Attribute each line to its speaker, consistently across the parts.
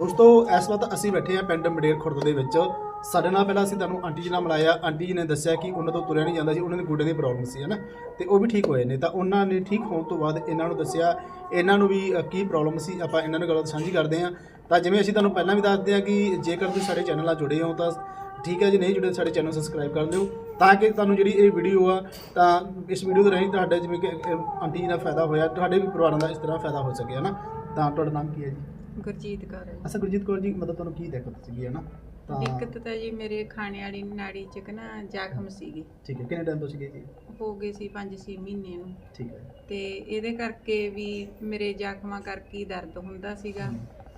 Speaker 1: ਦੋਸਤੋ, ਇਸ ਵਕਤ ਅਸੀਂ ਬੈਠੇ ਹਾਂ ਪਿੰਡ ਮਡੇਰ ਖੁਰਦ ਦੇ ਵਿੱਚ। ਸਾਡੇ ਨਾਲ ਪਹਿਲਾਂ ਅਸੀਂ ਤੁਹਾਨੂੰ ਆਂਟੀ ਜੀ ਨਾਲ ਮਿਲਾਇਆ। ਆਂਟੀ ਜੀ ਨੇ ਦੱਸਿਆ ਕਿ ਉਹਨਾਂ ਤੋਂ ਤੁਰਿਆ ਨਹੀਂ ਜਾਂਦਾ ਸੀ, ਉਹਨਾਂ ਦੇ ਗੋਡੇ ਦੀ ਪ੍ਰੋਬਲਮ ਸੀ, ਹਨਾ? ਤੇ ਉਹ ਵੀ ਠੀਕ ਹੋਏ ਨੇ। ਤਾਂ ਉਹਨਾਂ ਨੇ ਠੀਕ ਹੋਣ ਤੋਂ ਬਾਅਦ ਇਹਨਾਂ ਨੂੰ ਦੱਸਿਆ, ਇਹਨਾਂ ਨੂੰ ਵੀ ਕੀ ਪ੍ਰੋਬਲਮ ਸੀ? ਆਪਾਂ ਇਹਨਾਂ ਨਾਲ ਗੱਲ ਸਾਂਝੀ ਕਰਦੇ ਹਾਂ। ਤਾਂ ਜਿਵੇਂ ਅਸੀਂ ਤੁਹਾਨੂੰ ਪਹਿਲਾਂ ਵੀ ਦੱਸਦੇ ਹਾਂ ਕਿ ਜੇਕਰ ਤੁਸੀਂ ਸਾਡੇ ਚੈਨਲ ਨਾਲ ਜੁੜੇ ਹੋ, ਤਾਂ ਠੀਕ ਹੈ, ਜੀ ਨਹੀਂ ਜੁੜੇ, ਸਾਡੇ ਚੈਨਲ ਸਬਸਕ੍ਰਾਈਬ ਕਰ ਲਿਓ ਤਾਂ ਕਿ ਤੁਹਾਨੂੰ ਜਿਹੜੀ ਇਹ ਵੀਡੀਓ ਆ, ਤਾਂ ਇਸ ਵੀਡੀਓ ਦੇ ਰਾਹੀਂ ਤੁਹਾਡਾ ਜਿਵੇਂ ਕਿ ਆਂਟੀ ਜੀ ਦਾ ਫਾਇਦਾ ਹੋਇਆ, ਤੁਹਾਡੇ ਵੀ ਪਰਿਵਾਰਾਂ ਦਾ ਇਸ ਤਰ੍ਹਾਂ ਫਾਇਦਾ ਹੋ ਸਕੇ, ਹਨਾ? ਤਾਂ ਤੁਹਾਡਾ ਨਾਮ ਕੀ ਹੈ ਜੀ?
Speaker 2: ਗੁਰਜੀਤ ਕੌਰ ਹੈ
Speaker 1: ਅੱਛਾ ਗੁਰਜੀਤ ਕੌਰ ਜੀ ਮਤਲਬ ਤੁਹਾਨੂੰ ਕੀ ਦਿੱਕਤ ਸੀਗੀ ਹੈ ਨਾ? ਤਾਂ
Speaker 2: ਦਿੱਕਤ ਤਾਂ ਜੀ ਮੇਰੇ ਖਾਣੇ ਵਾਲੀ ਨਾੜੀ ਚ ਕਿ ਨਾ ਜ਼ਖਮ ਸੀਗੇ।
Speaker 1: ਠੀਕ ਹੈ ਕਿੰਨੇ ਟਾਈਮ ਤੋਂ ਸੀਗੇ ਜੀ?
Speaker 2: ਹੋ ਗਏ ਸੀ 5-6 ਮਹੀਨੇ ਨੂੰ।
Speaker 1: ਠੀਕ ਹੈ।
Speaker 2: ਤੇ ਇਹਦੇ ਕਰਕੇ ਵੀ ਮੇਰੇ ਜ਼ਖਮਾਂ ਕਰਕੇ ਹੀ ਦਰਦ ਹੁੰਦਾ ਸੀਗਾ।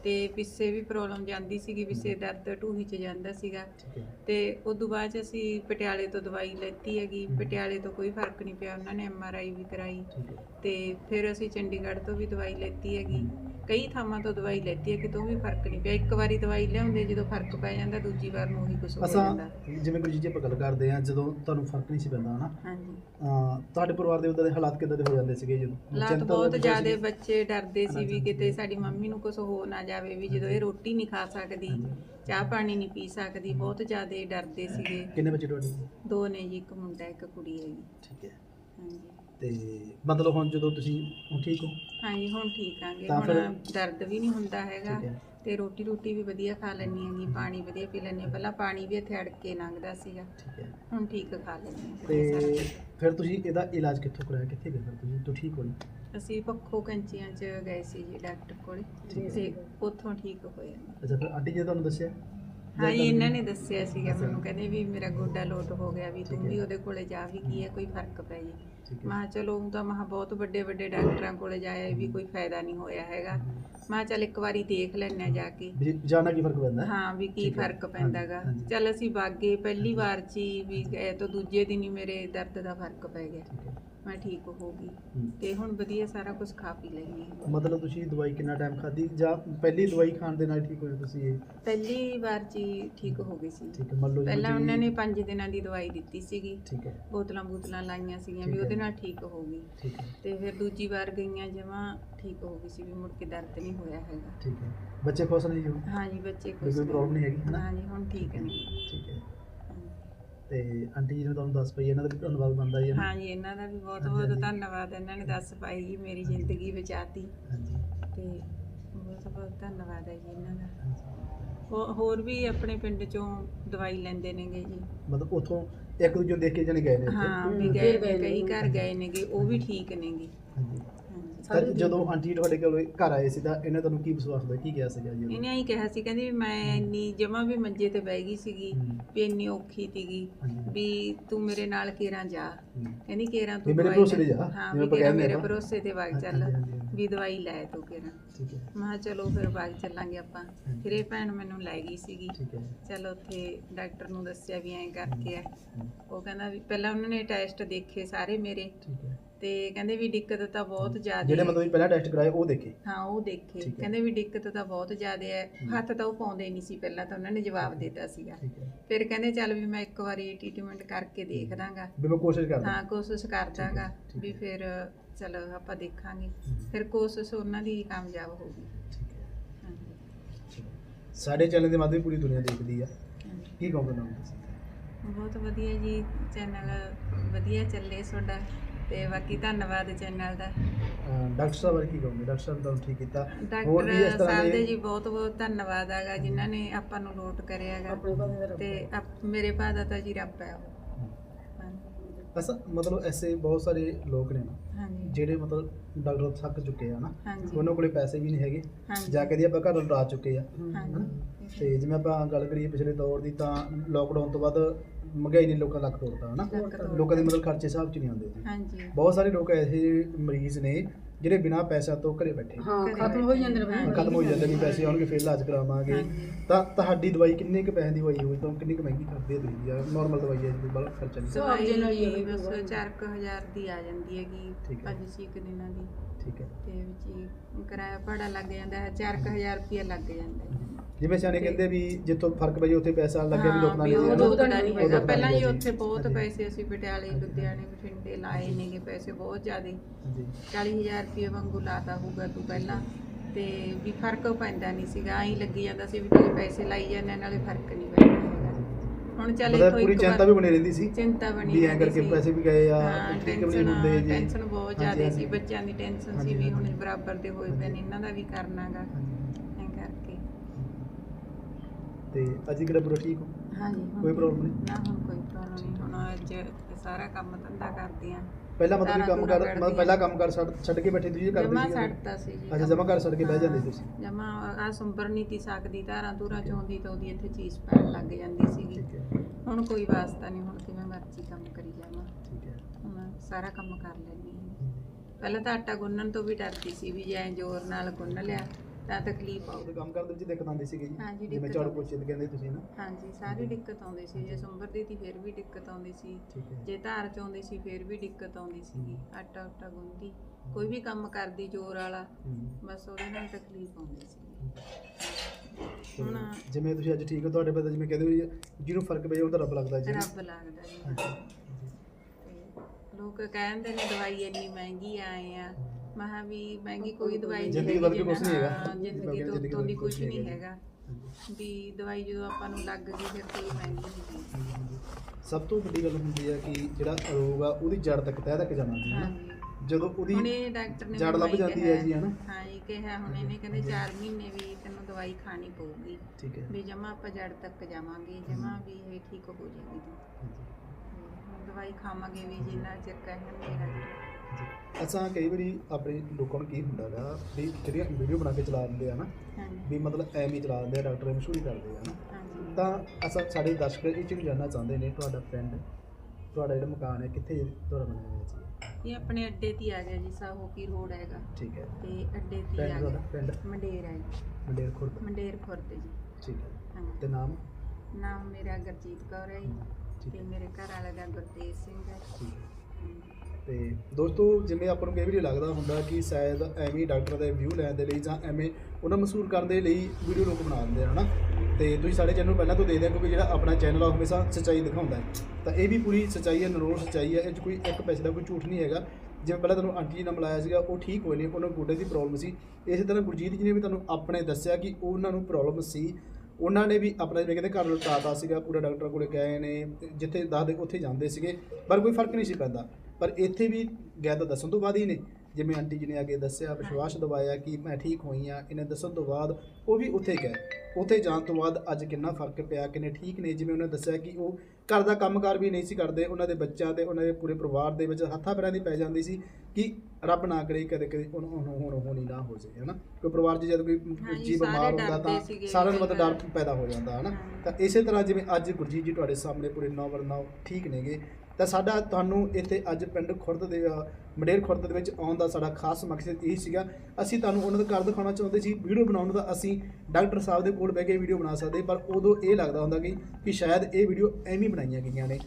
Speaker 2: ਤੇ ਪਿੱਛੇ ਵੀ ਪ੍ਰੋਬਲਮ ਜਾਂਦੀ ਸੀਗੀ ਪਿੱਛੇ ਦਰਦ ਢੂਹੀ ਚ ਜਾਂਦਾ ਸੀਗਾ।
Speaker 1: ਠੀਕ ਹੈ।
Speaker 2: ਤੇ ਉਦੋਂ ਬਾਅਦ 'ਚ ਅਸੀਂ ਪਟਿਆਲੇ ਤੋਂ ਦਵਾਈ ਲੈਤੀ ਹੈਗੀ। ਪਟਿਆਲੇ ਤੋਂ ਕੋਈ ਫ਼ਰਕ ਨਹੀਂ ਪਿਆ ਉਹਨਾਂ ਨੇ ਐਮਆਰਆਈ ਵੀ ਕਰਾਈ।
Speaker 1: ਠੀਕ ਹੈ।
Speaker 2: ਤੇ ਫਿਰ ਅਸੀਂ ਚੰਡੀਗੜ੍ਹ ਤੋਂ ਵੀ ਦਵਾਈ ਲੈਤੀ ਹੈਗੀ। ਕਈ ਥਾਵਾਂ ਤੋਂ ਦਵਾਈ ਲੈਤੀ ਹੈ ਕਿਤੋਂ ਵੀ ਫ਼ਰਕ ਨਹੀਂ ਪਿਆ। ਇੱਕ ਵਾਰੀ ਦਵਾਈ ਲਿਆਉਂਦੇ ਜਦੋਂ ਫ਼ਰਕ ਪੈ ਜਾਂਦਾ ਦੂਜੀ ਵਾਰ ਨੂੰ ਉਹੀ ਕੁਝ ਹੋ
Speaker 1: ਅਸਾਂ
Speaker 2: ਜਾਂਦਾ।
Speaker 1: ਜਿਵੇਂ ਗੁਰਜੀਤ ਜੀ ਆਪਾਂ ਗੱਲ ਕਰਦੇ ਆ ਜਦੋਂ ਤੁਹਾਨੂੰ ਫ਼ਰਕ ਨਹੀਂ ਸੀ ਪੈਂਦਾ ਹਨਾ?
Speaker 2: ਹਾਂਜੀ।
Speaker 1: ਅਹ ਤੁਹਾਡੇ ਪਰਿਵਾਰ ਦੇ ਉਦਾਂ ਦੇ ਹਾਲਾਤ ਕਿੱਦਾਂ ਦੇ ਹੋ ਜਾਂਦੇ ਸੀਗੇ ਜਦੋਂ?
Speaker 2: ਹਾਲਾਤ ਬਹੁਤ ਜ਼ਿਆਦੇ? ਬੱਚੇ ਡਰਦੇ ਸੀ ਵੀ ਕਿਤੇ ਸਾਡੀ ਮੰਮੀ ਨੂੰ ਕੁਝ ਹੋ ਨਾ ਜਾਵੇ ਵੀ ਜਦੋਂ ਇਹ ਰੋਟੀ ਨਹੀਂ ਖਾ ਸਕਦੀ ਚਾਹ ਪਾਣੀ ਨਹੀਂ ਪੀ ਸਕਦੀ ਬਹੁਤ ਜ਼ਿਆਦੇ ਡਰਦੇ ਸੀਗੇ।
Speaker 1: ਕਿੰਨੇ ਬੱਚੇ ਤੁਹਾਡੇ?
Speaker 2: ਦੋ ਨੇ ਜੀ ਇੱਕ ਮੁੰਡਾ ਇੱਕ ਕੁੜੀ ਹੈਗੀ।
Speaker 1: ਠੀਕ ਹੈ।
Speaker 2: ਹਾਂਜੀ।
Speaker 1: ਤੇ ਮਤਲਬ ਹੁਣ ਜਦੋਂ ਤੁਸੀਂ ਹੁਣ ਠੀਕ ਹੋ?
Speaker 2: ਹਾਂਜੀ ਹੁਣ ਠੀਕ ਆਂਗੇ
Speaker 1: ਤਾਂ
Speaker 2: ਹੁਣ
Speaker 1: ਫਿਰ-
Speaker 2: ਦਰਦ ਵੀ ਨਹੀਂ ਹੁੰਦਾ ਹੈਗਾ
Speaker 1: ਠੀਕ ਹੈ।
Speaker 2: ਤੇ ਰੋਟੀ ਰੋਟੀ ਵੀ ਵਧੀਆ ਖਾ ਲੈਣੀ ਹੈਗੀ ਪਾਣੀ ਵਧੀਆ ਪੀ ਲੈਣੀ ਪਹਿਲਾਂ ਪਾਣੀ ਵੀ ਇੱਥੇ ਅੜ ਕੇ ਲੰਘਦਾ ਸੀਗਾ।
Speaker 1: ਠੀਕ ਹੈ।
Speaker 2: ਹੁਣ ਠੀਕ ਖਾ
Speaker 1: ਤੇ। ਫਿਰ ਤੁਸੀਂ ਇਹਦਾ ਇਲਾਜ ਕਿੱਥੋਂ ਕਰਾਇਆ? ਕਿੱਥੇ ਗਏ ਫਿਰ ਤੁਸੀਂ? ਤੋਂ ਠੀਕ ਹੋਈ
Speaker 2: ਅਸੀਂ ਪੱਖੋ ਕੰਚੀਆਂ ਚ ਗਏ ਸੀ ਜੀ ਡਾਕਟਰ ਕੋਲੇ।
Speaker 1: ਠੀਕ ਹੈ।
Speaker 2: ਤੇ ਉੱਥੋਂ ਠੀਕ ਹੋਏ।
Speaker 1: ਅੱਛਾ ਫਿਰ ਆਂਟੀ ਜੀ ਨੇ ਤੁਹਾਨੂੰ ਦੱਸਿਆ?
Speaker 2: ਹਾਂ ਜੀ, ਇਹਨਾਂ ਨੇ ਦੱਸਿਆ ਸੀਗਾ ਮੈਨੂੰ ਕਹਿੰਦੇ ਵੀ ਮੇਰਾ ਗੋਡਾ ਲੋਟ ਹੋ ਗਿਆ ਵੀ ਤੂੰ। ਵੀ ਉਹਦੇ ਕੋਲੇ ਜਾ ਵੀ ਕੀ ਹੈ ਕੋਈ ਫ਼ਰਕ ਪੈ ਜੇ। ਮੈਂ ਕਿਹਾ ਚਲੋ ਊਂ ਤਾਂ ਮਹਾ ਬਹੁਤ ਵੱਡੇ ਵੱਡੇ ਡਾਕਟਰਾਂ ਕੋਲੇ ਜਾਇਆ ਵੀ ਕੋਈ ਫਾਇਦਾ ਨਹੀਂ ਹੋਇਆ ਹੈਗਾ। ਮੈਂ ਕਿਹਾ ਚੱਲ ਇੱਕ ਵਾਰੀ ਦੇਖ ਲੈਣੇ ਜਾ ਕੇ।
Speaker 1: ਵੀ ਜਾਣਾ ਕੀ ਫ਼ਰਕ ਪੈਂਦਾ? ਹੈ?
Speaker 2: ਹਾਂ ਵੀ ਕੀ
Speaker 1: ਠੀਕ ਹੈ।
Speaker 2: ਫ਼ਰਕ ਪੈਂਦਾਗਾ।
Speaker 1: ਹਾਂਜੀ, ਹਾਂਜੀ।
Speaker 2: ਚੱਲ ਅਸੀਂ ਬਾਗੇ ਪਹਿਲੀ ਵਾਰ ਚ ਹੀ ਵੀ ਗਏ ਤਾਂ ਦੂਜੇ ਦਿਨ ਹੀ ਮੇਰੇ ਦਰਦ ਦਾ ਫ਼ਰਕ ਪੈ ਗਿਆ।
Speaker 1: ਠੀਕ ਹੈ।
Speaker 2: ਮੈਂ ਠੀਕ ਹੋ ਗਈ।
Speaker 1: ਹੂੰ।
Speaker 2: ਤੇ ਹੁਣ ਵਧੀਆ ਸਾਰਾ ਕੁਝ ਖਾ ਪੀ ਲੈਂਦੀ ਹਾਂ।
Speaker 1: ਮਤਲਬ ਤੁਸੀਂ ਦਵਾਈ ਕਿੰਨਾ ਟਾਈਮ ਖਾਧੀ? ਜਾਂ ਪਹਿਲੀ ਦਵਾਈ ਖਾਣ ਦੇ ਨਾਲ ਠੀਕ ਹੋਏ ਤੁਸੀਂ ਇਹ?
Speaker 2: ਪਹਿਲੀ ਵਾਰ ਹੀ ਠੀਕ ਹੋ ਗਈ ਸੀ।
Speaker 1: ਠੀਕ ਹੈ ਮੰਨ ਲਓ ਜੀ
Speaker 2: ਪਹਿਲਾਂ ਉਹਨਾਂ ਨੇ 5 ਦਿਨਾਂ ਦੀ ਦਵਾਈ ਦਿੱਤੀ ਸੀਗੀ।
Speaker 1: ਠੀਕ ਹੈ।
Speaker 2: ਬੋਤਲਾਂ ਬੋਤਲਾਂ ਲਾਈਆਂ ਸੀਗੀਆਂ ਵੀ
Speaker 1: ਹੈ।
Speaker 2: ਉਹਦੇ ਨਾਲ ਠੀਕ ਹੋ ਗਈ।
Speaker 1: ਠੀਕ ਹੈ।
Speaker 2: ਤੇ ਫਿਰ ਦੂਜੀ ਵਾਰ ਗਈਆਂ ਜਮਾਂ ਠੀਕ ਹੋ ਗਈ ਸੀ ਵੀ ਮੁੜ ਕੇ ਦਰਦ ਨਹੀਂ ਹੋਇਆ ਹੈਗਾ।
Speaker 1: ਠੀਕ ਹੈ। ਬੱਚੇ ਖੁਸ਼ ਨੇ ਜੀ ਹੁਣ?
Speaker 2: ਹਾਂਜੀ ਬੱਚੇ
Speaker 1: ਕੋਈ
Speaker 2: ਖੁਸ਼ ਨੇ।
Speaker 1: ਪ੍ਰੋਬਲਮ ਨਹੀਂ ਹੈਗੀ ਹਨਾ
Speaker 2: ਹਾਂਜੀ ਹੁਣ ਠੀਕ ਨੇ।
Speaker 1: ਠੀਕ ਹੈ। ਤੇ ਆਂਟੀ ਜੀ ਨੇ ਤੁਹਾਨੂੰ ਦੱਸ ਪਈ ਇਹਨਾਂ ਦਾ ਵੀ ਧੰਨਵਾਦ ਬਣਦਾ ਜੀ।
Speaker 2: ਹਾਂਜੀ ਇਹਨਾਂ ਦਾ ਵੀ ਬਹੁਤ ਬਹੁਤ। ਧੰਨਵਾਦ ਇਹਨਾਂ ਨੇ ਦੱਸ ਪਾਈ ਜੀ ਮੇਰੀ ਜ਼ਿੰਦਗੀ ਬਚਾਤੀ।
Speaker 1: ਹਾਂਜੀ।
Speaker 2: ਤੇ ਬਹੁਤ ਬਹੁਤ ਧੰਨਵਾਦ ਹੈ ਜੀ ਇਹਨਾਂ ਦਾ। ਹੋਰ ਵੀ ਆਪਣੇ ਪਿੰਡ ਚੋਂ ਦਵਾਈ ਲੈਂਦੇ ਨੇਗੇ ਜੀ।
Speaker 1: ਮਤਲਬ ਉਥੋਂ ਇੱਕ ਦੂਜੇ ਨੂੰ ਦੇਖ ਕੇ ਜਣੇ ਗਏ ਨੇ?
Speaker 2: ਹਾਂ ਵੀ ਗਏ ਕਈ ਘਰ ਗਏ ਨੇਗੇ ਉਹ ਵੀ ਠੀਕ ਨੇਗੇ।
Speaker 1: ਹਾਂਜੀ। ਤਾਂ ਜਦੋਂ ਆਂਟੀ ਤੁਹਾਡੇ ਕੋਲ ਘਰ ਆਏ ਸੀ ਤਾਂ ਇਹਨੇ ਤੁਹਾਨੂੰ ਕੀ ਵਿਸ਼ਵਾਸ ਦਿੱਤਾ? ਕੀ ਕਿਹਾ ਸੀਗਾ ਜੀ
Speaker 2: ਇਹਨੇ ਆਈ ਕਿਹਾ ਸੀ ਕਹਿੰਦੀ ਵੀ ਮੈਂ ਇੰਨੀ ਜਮਾ ਵੀ ਮੰਜੇ ਤੇ ਬਹਿ ਗਈ ਸੀਗੀ। ਵੀ ਇੰਨੀ ਔਖੀ ਸੀਗੀ
Speaker 1: ਹਾਂਜੀ।
Speaker 2: ਵੀ ਤੂੰ ਮੇਰੇ ਨਾਲ ਕੇਰਾਂ ਜਾ। ਕਹਿੰਦੀ ਕੇਰਾਂ
Speaker 1: ਵੀ
Speaker 2: ਤੂੰ
Speaker 1: ਮੇਰੇ
Speaker 2: ਦਵਾਈ
Speaker 1: ਭਰੋਸੇ
Speaker 2: ਲੈ।
Speaker 1: ਤੇ ਜਾ,
Speaker 2: ਹਾਂ
Speaker 1: ਜਿਵੇਂ
Speaker 2: ਵੀ
Speaker 1: ਆਪਾਂ
Speaker 2: ਕੇਰਾਂ
Speaker 1: ਕਹਿੰਦੇ
Speaker 2: ਮੇਰੇ
Speaker 1: ਆਪਾਂ।
Speaker 2: ਭਰੋਸੇ ਤੇ ਵਗ ਚੱਲ
Speaker 1: ਹਾਂਜੀ, ਹਾਂਜੀ, ਹਾਂਜੀ।
Speaker 2: ਵੀ ਦਵਾਈ ਲੈ ਤੂੰ ਕੇਰਾਂ।
Speaker 1: ਠੀਕ ਹੈ।
Speaker 2: ਮੈਂ ਕਿਹਾ ਚਲੋ ਫਿਰ ਵਗ ਚੱਲਾਂਗੇ ਆਪਾਂ। ਫਿਰ ਇਹ ਭੈਣ ਮੈਨੂੰ ਲੈ ਗਈ ਸੀਗੀ।
Speaker 1: ਠੀਕ ਹੈ।
Speaker 2: ਚਲ ਉੱਥੇ ਡਾਕਟਰ ਨੂੰ ਦੱਸਿਆ ਵੀ ਐਂ ਕਰਕੇ ਆ। ਉਹ ਕਹਿੰਦਾ ਵੀ ਪਹਿਲਾਂ ਉਹਨਾਂ ਨੇ ਟੈਸਟ ਦੇਖੇ ਸਾਰੇ ਮੇਰੇ।
Speaker 1: ਠੀਕ ਹੈ।
Speaker 2: ਤੇ ਕਹਿੰਦੇ ਵੀ ਦਿੱਕਤ ਤਾਂ ਬਹੁਤ ਜ਼ਿਆਦਾ
Speaker 1: ਜਿਹੜੇ ਮਤਲਬ ਤੁਸੀਂ ਪਹਿਲਾਂ ਟੈਸਟ ਕਰਾਏ ਉਹ ਦੇਖੇ।
Speaker 2: ਹਾਂ ਉਹ ਦੇਖੇ। ਕਹਿੰਦੇ ਵੀ ਦਿੱਕਤ ਤਾਂ ਬਹੁਤ ਜ਼ਿਆਦਾ ਹੈ। ਹੱਥ ਤਾਂ ਉਹ ਪਾਉਂਦੇ ਨਹੀਂ ਸੀ ਪਹਿਲਾਂ ਤਾਂ ਉਹਨਾਂ ਨੇ ਜਵਾਬ ਦਿੱਤਾ ਸੀਗਾ। ਫਿਰ ਕਹਿੰਦੇ ਚੱਲ ਵੀ ਮੈਂ ਇੱਕ ਵਾਰੀ ਟ੍ਰੀਟਮੈਂਟ ਕਰਕੇ ਦੇਖ ਦਾਂਗਾ
Speaker 1: ਵੀ ਮੈਂ ਕੋਸ਼ਿਸ਼ ਕਰਦਾ।
Speaker 2: ਹਾਂ ਕੋਸ਼ਿਸ਼ ਕਰ ਦਾਂਗਾ ਵੀ। ਫਿਰ ਚਲੋ ਆਪਾਂ ਦੇਖਾਂਗੇ। ਫਿਰ ਕੋਸ਼ਿਸ਼ ਉਹਨਾਂ ਦੀ ਕਾਮਯਾਬ ਹੋ ਗਈ।
Speaker 1: ਸਾਡੇ ਚੈਨਲ ਦੇ ਮਾਧਿਅਮ ਪੂਰੀ ਦੁਨੀਆ ਦੇਖਦੀ ਆ। ਕੀ ਕਹੋਗੇ ਨਾਮ ਤੁਸੀਂ
Speaker 2: ਬਹੁਤ ਵਧੀਆ ਜੀ ਚੈਨਲ ਵਧੀਆ ਚੱਲੇ ਤੁਹਾਡਾ। ਤੇ ਬਾਕੀ ਧੰਨਵਾਦ ਚੈਨਲ ਦਾ।
Speaker 1: ਡਾਕਟਰ ਸਾਹਿਬ ਕੀ ਕਹੋਗੇ? ਡਾਕਟਰ ਸਾਹਿਬ ਤੁਹਾਨੂੰ ਠੀਕ ਕੀਤਾ। ਹੋਰ ਵੀ ਇਸ
Speaker 2: ਡਾਕਟਰ
Speaker 1: ਤਰ੍ਹਾਂ
Speaker 2: ਸਾਹਿਬ ਦੇ
Speaker 1: ਦੇ
Speaker 2: ਜੀ ਬਹੁਤ ਬਹੁਤ ਧੰਨਵਾਦ ਹੈਗਾ ਜਿਨ੍ਹਾਂ ਨੇ ਆਪਾਂ ਨੂੰ ਨੋਟ ਕਰਿਆਗਾ ਤੇ ਮੇਰੇ ਭਾ ਦਾ ਤਾਂ ਜੀ ਰੱਬ ਹੈ। ਉਹ
Speaker 1: ਅਸਾਂ ਮਤਲਬ ਐਸੇ ਬਹੁਤ ਸਾਰੇ ਲੋਕ ਨੇ ਨਾ
Speaker 2: ਹਾਂਜੀ।
Speaker 1: ਜਿਹੜੇ ਮਤਲਬ ਡਾਕਟਰ ਥੱਕ ਚੁੱਕੇ ਆ ਨਾ
Speaker 2: ਹਾਂਜੀ।
Speaker 1: ਉਹਨਾਂ ਕੋਲੇ ਪੈਸੇ ਵੀ ਨਹੀਂ ਹੈਗੇ
Speaker 2: ਹਾਂਜੀ।
Speaker 1: ਜਾ ਕੇ ਦੀ ਆਪਾਂ ਘਰ ਲੁਟਾ ਚੁੱਕੇ ਆ ਤੇ ਜਿਵੇਂ ਆਪਾਂ ਗੱਲ ਕਰੀਏ ਪਿਛਲੇ ਦੌਰ ਦੀ ਤਾਂ ਲੋਕਡਾਊਨ ਤੋਂ ਬਾਅਦ ਮਹਿੰਗਾਈ ਨੇ ਲੋਕਾਂ ਦਾ ਲੱਕ ਤੋੜਤਾ ਹਨਾ?
Speaker 2: ਲੱਕ
Speaker 1: ਦੇ ਮਤਲਬ ਖਰਚੇ ਹਿਸਾਬ ਚ ਨਹੀਂ ਆਉਂਦੇ। ਸੀ
Speaker 2: ਹਾਂਜੀ।
Speaker 1: ਬਹੁਤ ਸਾਰੇ ਲੋਕ ਐਸੇ ਮਰੀਜ਼ ਨੇ ਜਿਹੜੇ ਬਿਨਾਂ ਪੈਸਾ ਤੋਂ ਘਰੇ ਬੈਠੇ।
Speaker 3: ਹਾਂ ਖਤਮ ਹੋ ਜਾਂਦੇ ਨੇ
Speaker 2: ਹਾਂਜੀ।
Speaker 1: ਖਤਮ ਹੋ ਜਾਂਦੇ ਨਹੀਂ ਪੈਸੇ ਆਉਣਗੇ ਫਿਰ ਇਲਾਜ ਕਰਾਵਾਂਗੇ। ਤਾਂ ਤੁਹਾਡੀ ਦਵਾਈ ਕਿੰਨੇ ਕੁ ਪੈਸੇ ਦੀ ਹੋਈ ਹੋਈ ਤਾਂ ਕਿੰਨੀ ਕੁ ਮਹਿੰਗੀ ਕਰਦੇ ਤੁਸੀਂ? ਯਾਰ ਨਾਰਮਲ ਦਵਾਈ ਹੈ ਜੀ ਬੜਾ ਖਰਚਾ ਨਹੀਂ।
Speaker 2: ਦਵਾਈ
Speaker 3: ਹੈ।
Speaker 2: ਬਸ 4000 ਦੀ ਆ ਜਾਂਦੀ ਹੈਗੀ। ਪੰਜ ਛੇ ਕੁ ਦਿਨਾਂ ਦੀ।
Speaker 1: ਠੀਕ ਹੈ।
Speaker 2: ਤੇ ਵਿੱਚ ਕਿਰਾਇਆ ਭਾੜਾ ਲੱਗ ਜਾਂਦਾ ਹੈ 4000 ਰੁਪਏ ਲੱਗ ਜਾਂਦਾ ਹੈ
Speaker 1: ਜਿਵੇਂ ਸਿਆਣੇ ਕਹਿੰਦੇ ਵੀ ਜਿੱਥੋਂ ਫ਼ਰਕ ਪੈ ਜੇ ਉੱਥੇ ਪੈਸਾ ਲੱਗਿਆ ਵੀ
Speaker 2: ਉਹ
Speaker 1: ਹੈ ਨਾ।
Speaker 2: ਨਹੀਂ ਹੈਗਾ। ਪਹਿਲਾਂ ਹੀ ਉੱਥੇ ਬਹੁਤ। ਪੈਸੇ ਅਸੀਂ ਪਟਿਆਲੇ ਲੁਧਿਆਣੇ ਬਠਿੰਡੇ ਲਾਏ ਨੇਗੇ ਪੈਸੇ ਬਹੁਤ ਜ਼ਿਆਦੇ।
Speaker 1: ਹਾਂਜੀ।
Speaker 2: 40000 ਰੁਪਏ ਵਾਂਗੂ ਲਾਤਾ ਹੋਊਗਾ ਤੂੰ ਪਹਿਲਾਂ ਤੇ ਵੀ ਫ਼ਰਕ ਪੈਂਦਾ ਨਹੀਂ ਸੀਗਾ। ਐਂ ਲੱਗੀ ਜਾਂਦਾ ਸੀ ਵੀ ਨਾਲੇ ਪੈਸੇ ਲਾਈ ਜਾਂਦੇ ਨਾਲੇ ਫ਼ਰਕ ਨਹੀਂ ਪੈਂਦਾ ਹੁਣ ਚੱਲ
Speaker 1: ਮਤਲਬ
Speaker 2: ਇੱਥੋਂ
Speaker 1: ਪੂਰੀ
Speaker 2: ਇੱਕ
Speaker 1: ਚਿੰਤਾ
Speaker 2: ਵਾਰ
Speaker 1: ਵੀ ਬਣੀ ਰਹਿੰਦੀ ਸੀ
Speaker 2: ਚਿੰਤਾ ਬਣੀ
Speaker 1: ਵੀ ਐਂ
Speaker 2: ਰਹਿੰਦੀ
Speaker 1: ਕਰਕੇ
Speaker 2: ਸੀ।
Speaker 1: ਪੈਸੇ ਵੀ ਗਏ ਆ
Speaker 2: ਹਾਂ
Speaker 1: ਠੀਕ ਵੀ ਨਹੀਂ
Speaker 2: ਟੈਨਸ਼ਨ
Speaker 1: ਹੁੰਦੇ ਜੀ।
Speaker 2: ਟੈਨਸ਼ਨ ਬਹੁਤ
Speaker 1: ਹਾਂਜੀ,
Speaker 2: ਜ਼ਿਆਦਾ
Speaker 1: ਹਾਂਜੀ।
Speaker 2: ਸੀ ਬੱਚਿਆਂ ਦੀ ਟੈਨਸ਼ਨ ਸੀ
Speaker 1: ਹਾਂਜੀ,
Speaker 2: ਵੀ
Speaker 1: ਹਾਂਜੀ।
Speaker 2: ਹੁਣ ਬਰਾਬਰ ਦੇ ਹੋਏ ਪਏ ਨੇ ਇਹਨਾਂ ਦਾ ਵੀ ਕਰਨਾਗਾ ਐਂ ਕਰਕੇ।
Speaker 1: ਤੇ ਅੱਜ ਕਿਹੜਾ ਪੂਰਾ ਠੀਕ ਹੋ?
Speaker 2: ਹਾਂਜੀ ਹੁਣ
Speaker 1: ਕੋਈ problem ਨਹੀਂ?
Speaker 2: ਨਾ ਹੁਣ ਕੋਈ ਪ੍ਰੋਬਲਮ ਨਹੀਂ। ਹੁਣ ਅੱਜ ਸਾਰਾ ਕੰਮ ਧੰਦਾ ਕਰਦੇ ਆ।
Speaker 1: ਪਹਿਲਾਂ ਮਤਲਬ ਕਿ ਕੰਮ ਕਰ ਮਤਲਬ ਪਹਿਲਾਂ ਕੰਮ ਕਰ ਛੱਡ ਛੱਡ ਕੇ ਬੈਠੇ ਤੁਸੀਂ ਕਰਦੇ
Speaker 2: ਜਮਾ
Speaker 1: ਸੀ
Speaker 2: ਛੱਡਤਾ ਸੀ ਜੀ।
Speaker 1: ਅੱਛਾ ਜਮਾ ਕਰ ਛੱਡ ਕੇ ਬਹਿ ਜਾਂਦੇ ਤੁਸੀਂ।
Speaker 2: ਜਮਾ ਆ ਸੰਭਰ ਨਹੀਂ ਤੀ ਸਕਦੀ ਧਾਰਾਂ ਧੂਰਾਂ ਚੋਂਦੀ ਤਾਂ ਉਹਦੀ ਇੱਥੇ ਚੀਜ਼ ਪੈਣ ਲੱਗ ਜਾਂਦੀ ਸੀਗੀ। ਹੁਣ ਕੋਈ ਵਾਸਤਾ ਨਹੀਂ ਹੁਣ ਕਿਵੇਂ ਮਰਜ਼ੀ ਕੰਮ ਕਰੀ ਜਾਵਾਂ।
Speaker 1: ਠੀਕ ਹੈ।
Speaker 2: ਹੁਣ ਸਾਰਾ ਕੰਮ ਕਰ ਲੈਂਦੀ ਪਹਿਲਾਂ ਤਾਂ ਆਟਾ ਗੁੰਨਣ ਤੋਂ ਵੀ ਡਰਦੀ ਸੀ ਵੀ ਜੇ ਐਂ ਜ਼ੋਰ ਨਾਲ ਗੁੰਨ ਲਿਆ ਤਾਂ ਤਕਲੀਫ ਆਊ
Speaker 1: ਉਹਦੇ ਕੰਮ ਕਰਦੇ ਵਿੱਚ ਦਿੱਕਤ ਆਉਂਦੀ ਸੀਗੀ ਜੀ।
Speaker 2: ਹਾਂਜੀ,
Speaker 1: ਜਿਵੇਂ ਝਾੜੂ
Speaker 2: ਆਉਂਦੀ
Speaker 1: ਪੋਚੇ ਤੇ ਕਹਿੰਦੇ ਤੁਸੀਂ ਨਾ।
Speaker 2: ਹਾਂਜੀ ਸਾਰੀ ਦਿੱਕਤ ਆਉਂਦੀ ਸੀ। ਜੇ ਸੰਭਰਦੀ ਤੀ ਫਿਰ ਵੀ ਦਿੱਕਤ ਆਉਂਦੀ ਸੀ। ਜੇ ਧਾਰ ਚੋਂਦੀ ਸੀ ਫਿਰ ਵੀ ਦਿੱਕਤ ਆਉਂਦੀ ਸੀਗੀ। ਆਟਾ ਉਟਾ ਗੁੰਨਦੀ ਕੋਈ ਵੀ ਕੰਮ ਕਰਦੀ ਜ਼ੋਰ ਵਾਲਾ। ਬਸ ਉਹਦੇ ਨਾਲ ਤਕਲੀਫ ਆਉਂਦੀ ਸੀ। ਹੁਣ
Speaker 1: ਜਿਵੇਂ ਤੁਸੀਂ ਅੱਜ ਠੀਕ ਹੋ ਤੁਹਾਡੇ ਪਤਾ ਜਿਵੇਂ ਕਹਿੰਦੇ ਵੀ ਜਿਹਨੂੰ ਫ਼ਰਕ ਪਏ ਉਹ ਤਾਂ ਰੱਬ ਲੱਗਦਾ ਜੀ।
Speaker 2: ਰੱਬ ਲੱਗਦਾ ਜੀ। ਲੋਕ ਕਹਿੰਦੇ ਨੇ ਦਵਾਈ ਇੰਨੀ ਮਹਿੰਗੀ ਆਏ ਆ। ਮਹਾ ਵੀ ਮਹਿੰਗੀ ਕੋਈ ਦਵਾਈ ਨਹੀਂ
Speaker 1: ਜ਼ਿੰਦਗੀ ਵਰਗੀ ਕੁਛ ਨਹੀਂ ਹੈਗਾ।
Speaker 2: ਹਾਂ, ਜ਼ਿੰਦਗੀ ਤੋਂ ਉੱਤੋਂ ਦੀ
Speaker 1: ਵਰਗੀ
Speaker 2: ਕੁਝ ਨਹੀਂ ਹੈਗਾ। ਵੀ ਦਵਾਈ ਜਦੋਂ ਆਪਾਂ ਨੂੰ ਲੱਗ ਗਈ ਫਿਰ ਕੋਈ ਮਹਿੰਗੀ ਨਹੀਂ ਹੈਗੀ।
Speaker 1: ਸਭ ਤੋਂ ਵੱਡੀ ਗੱਲ ਹੁੰਦੀ ਹੈ ਕਿ ਜਿਹੜਾ ਰੋਗ ਆ ਉਹਦੀ ਜੜ ਤੱਕ ਤਹਿ ਤੱਕ ਜਾਣਾ ਜੀ।
Speaker 2: ਹਾਂਜੀ।
Speaker 1: ਜਦੋਂ ਉਹਦੀ
Speaker 2: ਡਾਕਟਰ ਨੇ
Speaker 1: ਜੜ ਲੱਭ ਜਾਂਦੀ ਹੈ ਜੀ ਹਨਾ
Speaker 2: ਹਾਂ ਇਹ ਕਿਹਾ ਹੁਣ ਇਹਨੇ ਕਹਿੰਦੇ 4 ਮਹੀਨੇ ਵੀ ਤੈਨੂੰ ਦਵਾਈ ਖਾਣੀ ਪਊਗੀ।
Speaker 1: ਠੀਕ ਹੈ।
Speaker 2: ਵੀ ਜਮਾ ਆਪਾਂ ਜੜ ਤੱਕ ਜਾਵਾਂਗੇ ਜਮਾ ਵੀ ਇਹ ਠੀਕ ਹੋ ਜਾਏਗੀ ਦਵਾਈ ਖਾਵਾਂਗੇ ਵੀ ਜਿੰਨਾ ਚਿਰ ਕਹਿਣਗੇ ਡਾਕਟਰ
Speaker 1: ਅਸਾਂ ਕਈ ਵਾਰੀ ਆਪਣੇ ਲੋਕਾਂ ਨੂੰ ਕੀ ਹੁੰਦਾਗਾ ਵੀ ਜਿਹੜੀਆਂ ਵੀਡੀਓ ਬਣਾ ਕੇ ਚਲਾ ਦਿੰਦੇ ਆ ਨਾ ਵੀ ਮਤਲਬ ਐਵੇਂ ਹੀ ਚਲਾ ਦਿੰਦੇ ਆ ਡਾਕਟਰ ਮਸ਼ਹੂਰੀ ਕਰਦੇ ਆ ਨਾ। ਤਾਂ ਅਸਾਂ ਸਾਡੇ ਦਰਸ਼ਕ ਇਹ ਚੀਜ਼ ਜਾਣਨਾ ਚਾਹੁੰਦੇ ਨੇ ਤੁਹਾਡਾ ਪਿੰਡ ਤੁਹਾਡਾ ਜਿਹੜਾ ਮਕਾਨ ਹੈ ਕਿੱਥੇ ਤੁਹਾਡਾ ਬਣਿਆ ਹੋਇਆ ਜੀ?
Speaker 2: ਇਹ ਆਪਣੇ ਅੱਡੇ ਤੇ ਆ ਗਿਆ ਜੀ ਸਾਹੋ ਕੀ ਰੋਡ ਹੈਗਾ।
Speaker 1: ਠੀਕ ਹੈ।
Speaker 2: ਤੇ ਅੱਡੇ ਤੇ ਆ ਗਿਆ।
Speaker 1: ਪਿੰਡ
Speaker 2: ਮੰਡੇਰ ਹੈ ਜੀ,
Speaker 1: ਮੰਡੇਰ ਖੁਰਦ?
Speaker 2: ਮੰਡੇਰ ਖੁਰਦ ਜੀ।
Speaker 1: ਠੀਕ ਹੈ। ਤੇ ਨਾਮ?
Speaker 2: ਨਾਮ ਮੇਰਾ ਗੁਰਜੀਤ ਕੌਰ ਹੈ ਜੀ। ਤੇ ਮੇਰੇ ਘਰ ਵਾਲੇ ਦਾ ਗੁਰਤੇਜ ਸਿੰਘ ਹੈ।
Speaker 1: ਠੀਕ ਹੈ। ਤੇ ਦੋਸਤੋ, ਜਿਵੇਂ ਆਪਾਂ ਨੂੰ ਕਈ ਵਾਰੀ ਲੱਗਦਾ ਹੁੰਦਾ ਕਿ ਸ਼ਾਇਦ ਐਵੇਂ ਹੀ ਡਾਕਟਰ ਦੇ ਵਿਊ ਲੈਣ ਦੇ ਲਈ ਜਾਂ ਐਵੇਂ ਉਹਨਾਂ ਮਸ਼ਹੂਰ ਕਰਨ ਦੇ ਲਈ ਵੀਡੀਓ ਲੋਕ ਬਣਾ ਦਿੰਦੇ ਆ, ਹਨਾ? ਤੇ ਤੁਸੀਂ ਸਾਡੇ ਚੈਨਲ ਨੂੰ ਪਹਿਲਾਂ ਤੋਂ ਦੇਖਦੇ ਹੋ ਕਿਉਂਕਿ ਜਿਹੜਾ ਆਪਣਾ ਚੈਨਲ ਆ ਹਮੇਸ਼ਾ ਸੱਚਾਈ ਦਿਖਾਉਂਦਾ ਹੈ। ਤਾਂ ਇਹ ਵੀ ਪੂਰੀ ਸੱਚਾਈ ਹੈ ਨਰੋਲ ਸੱਚਾਈ ਹੈ, ਇਹ 'ਚ ਕੋਈ ਇੱਕ ਪੈਸੇ ਦਾ ਕੋਈ ਝੂਠ ਨਹੀਂ ਹੈਗਾ। ਜਿਵੇਂ ਪਹਿਲਾਂ ਤੁਹਾਨੂੰ ਆਂਟੀ ਜੀ ਨਾਲ ਮਿਲਾਇਆ ਸੀਗਾ, ਉਹ ਠੀਕ ਹੋਏ ਨੇ, ਉਹਨਾਂ ਨੂੰ ਗੋਡੇ ਦੀ ਪ੍ਰੋਬਲਮ ਸੀ। ਇਸੇ ਤਰ੍ਹਾਂ ਗੁਰਜੀਤ ਜੀ ਨੇ ਵੀ ਤੁਹਾਨੂੰ ਆਪਣੇ ਦੱਸਿਆ ਕਿ ਉਹਨਾਂ ਨੂੰ ਪ੍ਰੋਬਲਮ ਸੀ। ਉਹਨਾਂ ਨੇ ਵੀ ਆਪਣਾ ਜਿਵੇਂ ਕਹਿੰਦੇ ਘਰ ਲੁਟਾਤਾ ਸੀਗਾ, ਪੂਰਾ ਡਾਕਟਰ ਕੋਲੇ ਗਏ ਨੇ, ਜਿੱਥੇ ਦੱਸਦੇ ਉੱਥੇ ਜਾਂਦੇ ਸੀਗੇ, ਪਰ ਕੋਈ ਫ਼ਰਕ ਨਹੀਂ ਸੀ ਪੈਂਦਾ। ਪਰ ਇੱਥੇ ਵੀ ਤਾਂ ਦੱਸਣ ਤੋਂ ਬਾਅਦ ਹੀ ਨੇ। ਜਿਵੇਂ ਆਂਟੀ ਜੀ ਨੇ ਅੱਗੇ ਦੱਸਿਆ ਵਿਸ਼ਵਾਸ ਦਿਵਾਇਆ ਕਿ ਮੈਂ ਠੀਕ ਹੋਈ ਆ ਇਹਨੇ ਦੱਸਣ ਤੋਂ ਬਾਅਦ ਉਹ ਵੀ ਉੱਥੇ ਗਏ। ਉੱਥੇ ਜਾਣ ਤੋਂ ਬਾਅਦ ਅੱਜ ਕਿੰਨਾ ਫ਼ਰਕ ਪਿਆ ਕਿੰਨੇ ਠੀਕ ਨੇ। ਜਿਵੇਂ ਉਹਨੇ ਦੱਸਿਆ ਕਿ ਉਹ ਘਰ ਦਾ ਕੰਮਕਾਰ ਵੀ ਨਹੀਂ ਸੀ ਕਰਦੇ। ਉਹਨਾਂ ਦੇ ਬੱਚਿਆਂ ਤੇ ਉਹਨਾਂ ਦੇ ਪੂਰੇ ਪਰਿਵਾਰ ਦੇ ਵਿੱਚ ਹੱਥਾਂ ਪੈਰਾਂ ਦੀ ਪੈ ਜਾਂਦੀ ਸੀ ਕਿ ਰੱਬ ਨਾ ਕਰੇ ਕਦੇ ਕਦੇ ਉਹਨੂੰ ਉਹਨੂੰ ਹੁਣ ਹੋਣੀ ਨਾ ਹੋ ਜਾਏ ਹਨਾ? ਕੋਈ ਪਰਿਵਾਰ 'ਚ ਜਦ ਕੋਈ ਜੀ ਬਿਮਾਰ ਹੁੰਦਾ ਤਾਂ ਸਾਰਿਆਂ ਨੂੰ ਮਤਲਬ ਡਰ ਪੈਦਾ ਹੋ ਜਾਂਦਾ ਹਨਾ। ਤਾਂ ਇਸੇ ਤਰ੍ਹਾਂ ਜਿਵੇਂ ਅੱਜ ਗੁਰਜੀਤ ਜੀ ਤੁਹਾਡੇ ਸਾਹਮਣੇ ਪੂਰੇ ਨੌ ਵਰ ਨੌ ਠੀਕ ਨੇਗੇ। ਤਾਂ ਸਾਡਾ ਤੁਹਾਨੂੰ ਇੱਥੇ ਅੱਜ ਪਿੰਡ ਖੁਰਦ ਦੇ ਮੰਡੇਰ ਖੁਰਦ ਦੇ ਵਿੱਚ ਆਉਣ ਦਾ ਸਾਡਾ ਖਾਸ ਮਕਸਦ ਇਹ ਸੀਗਾ। ਅਸੀਂ ਤੁਹਾਨੂੰ ਉਹਨਾਂ ਦਾ ਘਰ ਦਿਖਾਉਣਾ ਚਾਹੁੰਦੇ ਸੀ। ਵੀਡੀਓ ਬਣਾਉਣ ਦਾ ਅਸੀਂ ਡਾਕਟਰ ਸਾਹਿਬ ਦੇ ਕੋਲ ਬਹਿ ਕੇ ਵੀਡੀਓ ਬਣਾ ਸਕਦੇ ਪਰ ਉਦੋਂ ਇਹ ਲੱਗਦਾ ਹੁੰਦਾ ਕਿ ਕਿ ਸ਼ਾਇਦ ਇਹ ਵੀਡੀਓ ਐਵੇਂ ਹੀ ਬਣਾਈਆਂ ਗਈਆਂ ਨੇ।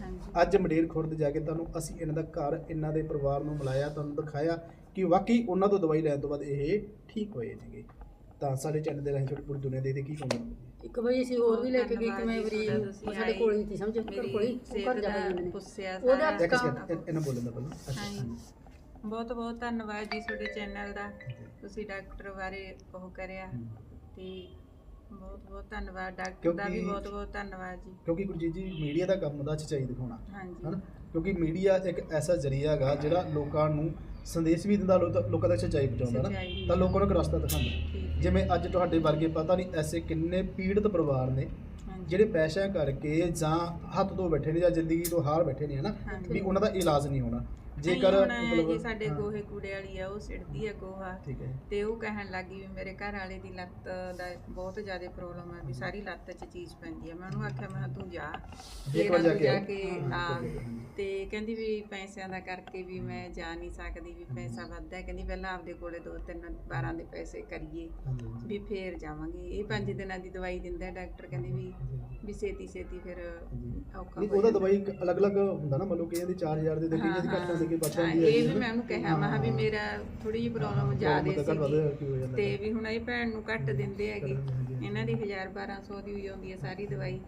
Speaker 1: ਅੱਜ ਮੰਡੇਰ ਖੁਰਦ ਜਾ ਕੇ ਤੁਹਾਨੂੰ ਅਸੀਂ ਇਹਨਾਂ ਦਾ ਘਰ ਇਹਨਾਂ ਦੇ ਪਰਿਵਾਰ ਨੂੰ ਮਿਲਾਇਆ ਤੁਹਾਨੂੰ ਦਿਖਾਇਆ ਕਿ ਵਾਕਈ ਉਹਨਾਂ ਤੋਂ ਦਵਾਈ ਲੈਣ ਤੋਂ ਬਾਅਦ ਇਹ ਠੀਕ ਹੋਏ ਸੀਗੇ। ਤਾਂ ਸਾਡੇ ਚੈਨਲ ਦੇ ਰਾਹੀਂ ਤੁਹਾਡੀ ਪੂਰੀ ਦੁਨੀਆ ਦੇਖਦੇ ਕੀ ਕਹੋਗੇ?
Speaker 3: ਇੱਕ ਵਾਰੀ ਅਸੀਂ ਹੋਰ ਵੀ ਲੈ ਕੇ ਗਏ ਕਿਵੇਂ ਵਾਰੀ ਉਹ ਸਾਡੇ। ਕੋਲ ਹੀ ਸੀ ਸਮਝ? ਘਰ ਕੋਲ ਹੀ ਉਹ ਘਰ ਜਾ ਕੇ ਆਏ ਨੇ।
Speaker 2: ਪੁੱਛਿਆ
Speaker 3: ਉਹਦਾ
Speaker 2: ਸਾਰਾ
Speaker 1: ਇੱਕ ਇਹਨਾਂ ਬੋਲਣ ਦਾ ਪਹਿਲਾਂ। ਅੱਛਾ
Speaker 2: ਹਾਂਜੀ। ਬਹੁਤ ਬਹੁਤ ਧੰਨਵਾਦ ਜੀ ਤੁਹਾਡੇ ਚੈਨਲ ਦਾ। ਤੁਸੀਂ ਡਾਕਟਰ ਬਾਰੇ ਉਹ ਕਰਿਆ
Speaker 1: ਹਮ।
Speaker 2: ਤੇ ਬਹੁਤ ਬਹੁਤ ਧੰਨਵਾਦ। ਡਾਕਟਰ ਦਾ ਵੀ
Speaker 1: ਕਿਉਂਕਿ-
Speaker 2: ਬਹੁਤ ਬਹੁਤ ਧੰਨਵਾਦ ਜੀ।
Speaker 1: ਕਿਉਂਕਿ ਗੁਰਜੀਤ ਜੀ ਮੀਡੀਆ ਦਾ ਕੰਮ ਹੁੰਦਾ ਸੱਚਾਈ ਦਿਖਾਉਣਾ
Speaker 2: ਹਾਂਜੀ।
Speaker 1: ਹਨਾ? ਕਿਉਂਕਿ ਮੀਡੀਆ ਇੱਕ ਐਸਾ ਜ਼ਰੀਆ ਹੈਗਾ ਜਿਹੜਾ ਲੋਕਾਂ ਨੂੰ ਸੰਦੇਸ਼ ਵੀ ਦਿੰਦਾ ਲੋ- ਲੋਕਾਂ ਤੱਕ ਸੱਚਾਈ ਪਹੁੰਚਾਉਂਦਾ ਨਾ
Speaker 2: ਸੱਚਾਈ।
Speaker 1: ਤਾਂ ਲੋਕਾਂ ਨੂੰ ਇੱਕ ਰਸਤਾ ਦਿਖਾਉਂਦਾ। ਜਿਵੇਂ ਅੱਜ ਤੁਹਾਡੇ ਵਰਗੇ ਪਤਾ ਨਹੀਂ ਐਸੇ ਕਿੰਨੇ ਪੀੜਤ ਪਰਿਵਾਰ ਨੇ ਜਿਹੜੇ ਪੈਸਿਆਂ ਕਰਕੇ ਜਾਂ ਹੱਥ ਤੋਂ ਬੈਠੇ ਨੇ ਜਾਂ ਜ਼ਿੰਦਗੀ ਤੋਂ ਹਾਰ ਬੈਠੇ ਨੇ ਹਨਾ। ਵੀ ਉਹਨਾਂ ਦਾ ਇਲਾਜ ਨਹੀਂ ਹੋਣਾ
Speaker 2: ਜੇਕਰ
Speaker 1: ਮਤਲਬ-
Speaker 2: ਜੀ ਸਾਡੇ ਗੋਹੇ ਕੂੜੇ ਵਾਲੀ ਆ ਉਹ ਸਿੜਦੀ ਆ ਗੋਹਾ।
Speaker 1: ਠੀਕ ਹੈ
Speaker 2: ਤੇ ਉਹ ਕਹਿਣ ਲੱਗੀ ਵੀ ਮੇਰੇ ਘਰ ਵਾਲੇ ਦੀ ਲੱਤ ਦਾ ਬਹੁਤ ਜ਼ਿਆਦਾ ਪ੍ਰੋਬਲਮ ਹੈ ਵੀ ਸਾਰੀ ਲੱਤ 'ਚ ਚੀਜ਼ ਪੈਂਦੀ ਹੈ ਮੈਂ ਉਹਨੂੰ ਆਖਿਆ ਮੈਂ ਕਿਹਾ ਤੂੰ ਜਾ।
Speaker 1: ਇੱਕ ਵਾਰ ਜਾ ਕੇ
Speaker 2: ਆ। ਤੇ ਕਹਿੰਦੀ ਵੀ ਪੈਸਿਆਂ ਦਾ ਕਰਕੇ ਵੀ ਮੈਂ ਜਾ ਨਹੀਂ ਸਕਦੀ ਵੀ ਪੈਸਾ ਵੱਧਦਾ ਹੈ। ਕਹਿੰਦੀ ਪਹਿਲਾਂ ਆਪਦੇ ਕੋਲੇ ਦੋ ਤਿੰਨ 12 ਦੇ ਪੈਸੇ ਕਰੀਏ। ਵੀ ਫੇਰ ਜਾਵਾਂਗੇ। ਇਹ ਪੰਜ ਦਿਨਾਂ ਦੀ ਦਵਾਈ ਦਿੰਦਾ ਡਾਕਟਰ ਕਹਿੰਦੀ ਵੀ ਵੀ ਛੇਤੀ ਛੇਤੀ ਫਿਰ ਔਖਾ
Speaker 1: ਉਹਦਾ। ਦਵਾਈ ਅਲੱਗ-ਅਲੱਗ ਹੁੰਦਾ ਨਾ ਮਤਲਬ ਕਿ ਇਹਦੀ 4000 ਦੀ ਦਿੰਦੀ ਜਿਹਦੀ ਘੱਟ
Speaker 2: ਹਾਂ,
Speaker 1: ਹੁੰਦੀ। ਅੱਗੇ ਪਾਸੇ
Speaker 2: ਹਾਂ, ਇਹ ਵੀ ਮੈਂ ਉਹਨੂੰ ਕਿਹਾ ਮੈਂ ਕਿਹਾ ਵੀ ਮੇਰਾ ਥੋੜੀ ਜਿਹੀ ਪ੍ਰੋਬਲਮ ਜ਼ਿਆਦੇ ਸੀ
Speaker 1: ਕੀ
Speaker 2: ਤੇ ਵੀ ਹੁਣ ਇਹ ਭੈਣ ਨੂੰ ਘੱਟ ਦਿੰਦੇ ਹੈਗੇ। ਇਹਨਾਂ ਦੀ 1000 1200 ਦੀ ਹੋਈ ਆਉਂਦੀ ਹੈ ਸਾਰੀ ਦਵਾਈ।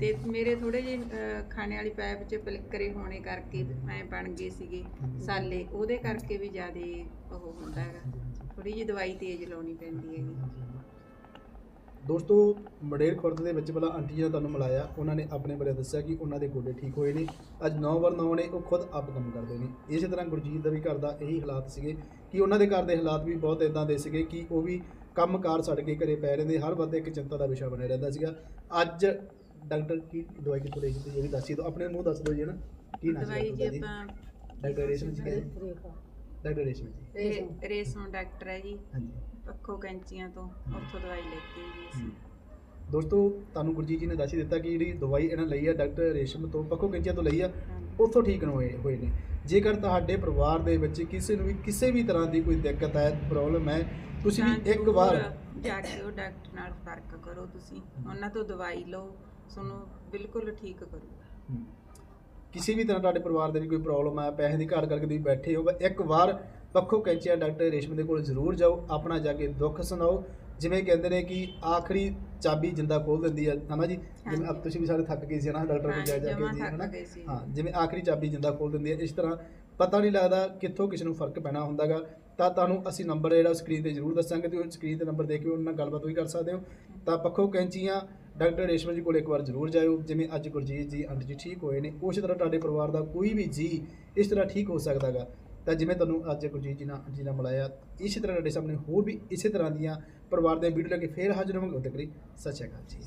Speaker 2: ਤੇ ਮੇਰੇ ਥੋੜੇ ਜਿਹੇ ਅਹ, ਖਾਣੇ ਵਾਲੀ ਪਾਈਪ 'ਚ ਪਲਿੱਕਰੇ ਹੋਣੇ ਕਰਕੇ ਐ ਬਣ ਗਏ ਸੀਗੇ ਸਾਲੇ। ਉਹਦੇ ਕਰਕੇ ਵੀ ਜ਼ਿਆਦੇ ਉਹ ਹੁੰਦਾ ਹੈਗਾ। ਥੋੜੀ ਜਿਹੀ ਦਵਾਈ ਤੇਜ਼ ਲਾਉਣੀ ਪੈਂਦੀ ਹੈਗੀ।
Speaker 1: ਦੋਸਤੋ ਮੜੇਰ ਖੁਰਦ ਦੇ ਵਿੱਚ ਪਹਿਲਾਂ ਆਂਟੀ ਜੀ ਨੇ ਤੁਹਾਨੂੰ ਮਿਲਾਇਆ। ਉਹਨਾਂ ਨੇ ਆਪਣੇ ਬਾਰੇ ਦੱਸਿਆ ਕਿ ਉਹਨਾਂ ਦੇ ਗੋਡੇ ਠੀਕ ਹੋਏ ਨੇ। ਅੱਜ 9 ਵਰ 9 ਨੇ ਉਹ ਖੁਦ ਆਪ ਕੰਮ ਕਰਦੇ ਨੇ। ਇਸੇ ਤਰ੍ਹਾਂ ਗੁਰਜੀਤ ਦਾ ਵੀ ਘਰ ਦਾ ਇਹੀ ਹਾਲਾਤ ਸੀਗੇ ਕਿ ਉਹਨਾਂ ਦੇ ਘਰ ਦੇ ਹਾਲਾਤ ਵੀ ਬਹੁਤ ਇਦਾਂ ਦੇ ਸੀਗੇ ਕਿ ਉਹ ਵੀ ਕੰਮਕਾਰ ਛੱਡ ਕੇ ਘਰੇ ਪੈ ਰਹਿੰਦੇ ਹਰ ਵਕਤ ਇੱਕ ਚਿੰਤਾ ਦਾ ਵਿਸ਼ਾ ਬਣਿਆ ਰਹਿੰਦਾ ਸੀਗਾ। ਅੱਜ ਡਾਕਟਰ ਕੀ ਦਵਾਈ ਕਿੱਥੋਂ ਲਈ ਸੀ ਜਿਹੜੀ ਦੱਸੀ ਦੋ ਆਪਣੇ ਮੂੰਹ ਦੱਸ ਦਿਓ ਜੀ ਨਾ ਕੀ ਨਾਮ
Speaker 2: ਦਵਾਈ
Speaker 1: ਸੀ
Speaker 2: ਜੀ
Speaker 1: ਡਾਕਟਰ ਰੇਸ਼ਮ ਜੀ। ਡਾਕਟਰ ਰੇਸ਼ਮ ਜੀ।
Speaker 2: ਰੇਸ਼ਮ ਡਾਕਟਰ ਹੈ ਜੀ।
Speaker 1: ਹਾਂਜੀ।
Speaker 2: ਪੱਖੋ ਕੈਂਚੀਆਂ ਤੋਂ ਉੱਥੋਂ ਦਵਾਈ ਲੈਤੀ ਜੀ ਅਸੀਂ।
Speaker 1: ਦੋਸਤੋ ਤੁਹਾਨੂੰ ਗੁਰਜੀਤ ਜੀ ਨੇ ਦੱਸ ਹੀ ਦਿੱਤਾ ਕਿ ਜਿਹੜੀ ਦਵਾਈ ਇਹਨਾਂ ਲਈ ਆ ਡਾਕਟਰ ਰੇਸ਼ਮ ਤੋਂ ਪੱਖੋ ਕੰਚਿਆ ਤੋਂ ਲਈ ਆ। ਉੱਥੋਂ ਠੀਕ ਹੋਏ ਹੋਏ ਨੇ। ਜੇਕਰ ਤੁਹਾਡੇ ਪਰਿਵਾਰ ਦੇ ਵਿੱਚ ਕਿਸੇ ਨੂੰ ਵੀ ਕਿਸੇ ਵੀ ਤਰ੍ਹਾਂ ਦੀ ਕੋਈ ਦਿੱਕਤ ਹੈ ਪ੍ਰੋਬਲਮ ਹੈ ਤੁਸੀਂ ਵੀ ਇੱਕ ਵਾਰ
Speaker 2: ਜਾ ਕੇ ਉਹ ਡਾਕਟਰ ਨਾਲ ਫ਼ਰਕ ਕਰੋ ਤੁਸੀਂ। ਉਹਨਾਂ ਤੋਂ ਦਵਾਈ ਲਓ ਤੁਹਾਨੂੰ ਬਿਲਕੁਲ ਠੀਕ ਕਰੂ
Speaker 1: ਹਮ, ਕਿਸੇ ਵੀ ਤਰ੍ਹਾਂ ਤੁਹਾਡੇ ਪਰਿਵਾਰ ਦੇ ਵੀ ਕੋਈ ਪ੍ਰੋਬਲਮ ਹੈ ਪੈਸੇ ਦੀ ਘਾਟ ਕਰਕੇ ਤੁਸੀਂ ਬੈਠੇ ਹੋ ਇੱਕ ਵਾਰ ਪੱਖੋ ਕੈਂਚੀਆ ਡਾਕਟਰ ਰੇਸ਼ਮ ਦੇ ਕੋਲ ਜ਼ਰੂਰ ਜਾਓ ਆਪਣਾ ਜਾ ਕੇ ਦੁੱਖ ਸੁਣਾਓ। ਜਿਵੇਂ ਕਹਿੰਦੇ ਨੇ ਕਿ ਆਖਰੀ ਚਾਬੀ ਜਿੰਦਾ ਖੋਲ ਦਿੰਦੀ ਹੈ ਹਨਾ ਜੀ? ਜਿਵੇਂ ਅਬ ਤੁਸੀਂ ਵੀ ਸਾਰੇ ਥੱਕ ਗਏ ਸੀ ਨਾ ਡਾਕਟਰ ਕੋਲ ਜਾ ਜਾ ਕੇ ਜੀ ਹਨਾ। ਹਾਂ ਜਿਵੇਂ ਆਖਰੀ ਚਾਬੀ ਜਿੰਦਾ ਖੋਲ ਦਿੰਦੀ ਹੈ ਇਸ ਤਰ੍ਹਾਂ ਪਤਾ ਨਹੀਂ ਲੱਗਦਾ ਕਿੱਥੋਂ ਕਿਸੇ ਨੂੰ ਫ਼ਰਕ ਪੈਣਾ ਹੁੰਦਾਗਾ। ਤਾਂ ਤੁਹਾਨੂੰ ਅਸੀਂ ਨੰਬਰ ਜਿਹੜਾ ਸਕਰੀਨ ਤੇ ਜ਼ਰੂਰ ਦੱਸਾਂਗੇ ਤੇ ਉਹ ਸਕਰੀਨ ਤੇ ਨੰਬਰ ਦੇ ਕੇ ਉਹਨਾਂ ਨਾਲ ਗੱਲਬਾਤ ਵੀ ਕਰ ਸਕਦੇ ਹੋ। ਤਾਂ ਪੱਖੋ ਕੈਂਚੀਆਂ ਡਾਕਟਰ ਰੇਸ਼ਮ ਜੀ ਕੋਲ ਇੱਕ ਵਾਰ ਜ਼ਰੂਰ ਜਾਇਓ ਜਿਵੇਂ ਅੱਜ ਗੁਰਜੀਤ ਜੀ ਆਂਟੀ ਜੀ ਠੀਕ ਹੋਏ ਨੇ ਉਸੇ ਤਰ੍ਹਾਂ ਤੁਹਾਡੇ ਪਰਿਵਾਰ ਦਾ ਕੋਈ ਵੀ ਜੀ ਇਸ ਤਰ੍ਹਾਂ ਠੀਕ ਹੋ ਸਕਦਾਗਾ। ਤਾਂ ਜਿਵੇਂ ਤੁਹਾਨੂੰ ਅੱਜ ਗੁਰਜੀਤ ਜੀ ਨਾਲ ਜੀ ਨਾਲ ਮਿਲਾਇਆ, ਇਸੇ ਤਰ੍ਹਾਂ ਤੁਹਾਡੇ ਸਾਹਮਣੇ ਹੋਰ ਵੀ ਇਸੇ ਤਰ੍ਹਾਂ ਦੀਆਂ ਪਰਿਵਾਰ ਦੇ ਵੀਡੀਓ ਲੈ ਕੇ ਫੇਰ ਹਾਜ਼ਰ ਹੋਵਾਂਗੇ। ਉਦੋਂ ਤੱਕ ਲਈ ਸਤਿ ਸ਼੍ਰੀ ਅਕਾਲ ਜੀ।